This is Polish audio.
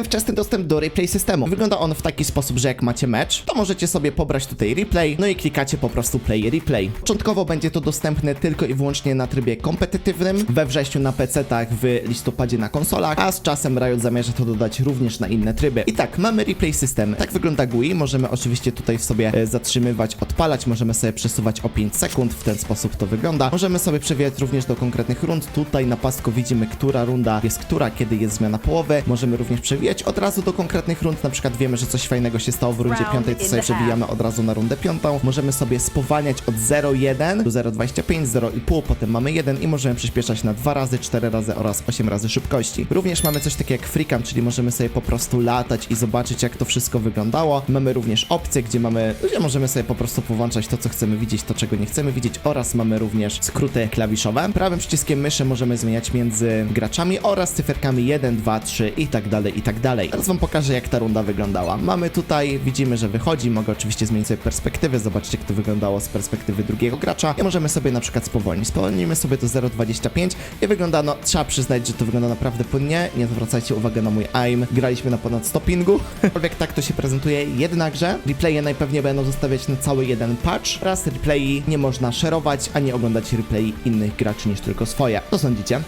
dostałem wczesny dostęp do replay systemu. Wygląda on w taki sposób, że jak macie mecz, to możecie sobie pobrać tutaj replay, no i klikacie po prostu play replay. Początkowo będzie to dostępne tylko i wyłącznie na trybie kompetytywnym, we wrześniu na PC-tach, w listopadzie na konsolach, a z czasem Riot zamierza to dodać również na inne tryby. I tak, mamy replay system. Tak wygląda GUI, możemy oczywiście tutaj sobie e, zatrzymywać, odpalać, możemy sobie przesuwać o 5 sekund, w ten sposób to wygląda. Możemy sobie przewijać również do konkretnych rund. Tutaj na pasku widzimy, która runda jest która, kiedy jest zmiana połowy. Możemy również przewijać od razu do konkretnych rund, na przykład wiemy, że coś fajnego się stało w rundzie piątej, to sobie przewijamy od razu na rundę piątą. Możemy sobie spowalniać od 0,1 do 0,25, 0,5, potem mamy 1 i możemy przyspieszać na 2 razy, 4 razy oraz 8 razy szybkości. Również mamy coś takiego jak freecam, czyli możemy sobie po prostu latać i zobaczyć jak to wszystko wyglądało. Mamy również opcje, gdzie mamy, gdzie możemy sobie po prostu powłączać to, co chcemy widzieć, to, czego nie chcemy widzieć oraz mamy również skróty klawiszowe. Prawym przyciskiem myszy możemy zmieniać między graczami oraz cyferkami 1, 2, 3 i tak dalej, i tak dalej. Teraz wam pokażę, jak ta runda wyglądała. Mamy tutaj, widzimy, że wychodzi, mogę oczywiście zmienić sobie perspektywę, zobaczcie, jak to wyglądało z perspektywy drugiego gracza i możemy sobie na przykład spowolnić. Spowolnimy sobie to 0,25 i wygląda, no, trzeba przyznać, że to wygląda naprawdę płynnie. Nie zwracajcie uwagi na mój aim. Graliśmy na ponad 100 pingu. Aczkolwiek tak to się prezentuje, jednakże replaye najpewniej będą zostawiać na cały jeden patch. Raz replayi nie można szerować, ani oglądać replay innych graczy niż tylko swoje. Co sądzicie?